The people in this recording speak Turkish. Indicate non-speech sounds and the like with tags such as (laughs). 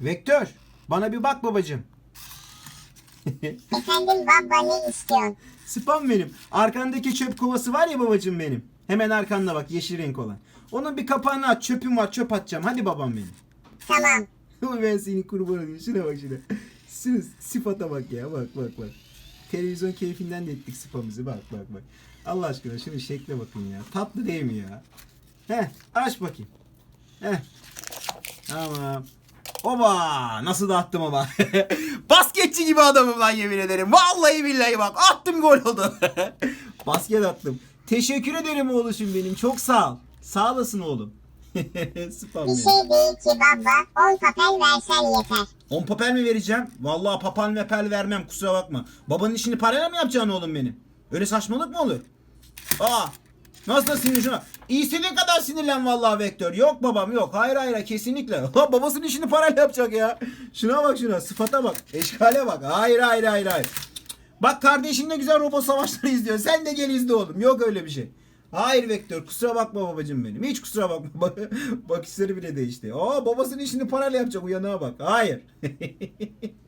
Vektör bana bir bak babacığım. (laughs) Efendim baba ne istiyorsun? Spam benim. Arkandaki çöp kovası var ya babacığım benim. Hemen arkanda bak yeşil renk olan. Onun bir kapağını aç çöpüm var çöp atacağım. Hadi babam benim. Tamam. (laughs) Ben seni kurban olayım. Şuna bak şuna. Şuna sıfata bak ya. Bak bak bak. Televizyon keyfinden de ettik sıfamızı. Bak bak bak. Allah aşkına şunun şekle bakın ya. Tatlı değil mi ya? Heh aç bakayım. Heh. Tamam. Oba nasıl da attım ama. (laughs) Basketçi gibi adamım lan yemin ederim. Vallahi billahi bak attım gol oldu. (laughs) Basket attım. Teşekkür ederim oğluşum benim. Çok sağ ol. Sağ olasın oğlum. (laughs) Spam Bir şey değil ki baba. 10 papel versen yeter. 10 papel mi vereceğim? Vallahi papal mepel vermem kusura bakma. Babanın işini parayla mı yapacaksın oğlum benim? Öyle saçmalık mı olur? Aa! Nasıl sinir şuna? İstediğin kadar sinirlen vallahi Vektör. Yok babam yok. Hayır hayır kesinlikle. (laughs) Ha, babasının işini parayla yapacak ya. Şuna bak şuna. Sıfata bak. Eşkale bak. Hayır hayır hayır hayır. Bak kardeşin ne güzel robot savaşları izliyor. Sen de gel izle oğlum. Yok öyle bir şey. Hayır Vektör kusura bakma babacığım benim. Hiç kusura bakma. (laughs) Bak, bakışları bile değişti. Aa babasının işini parayla yapacak uyanığa bak. Hayır. (laughs)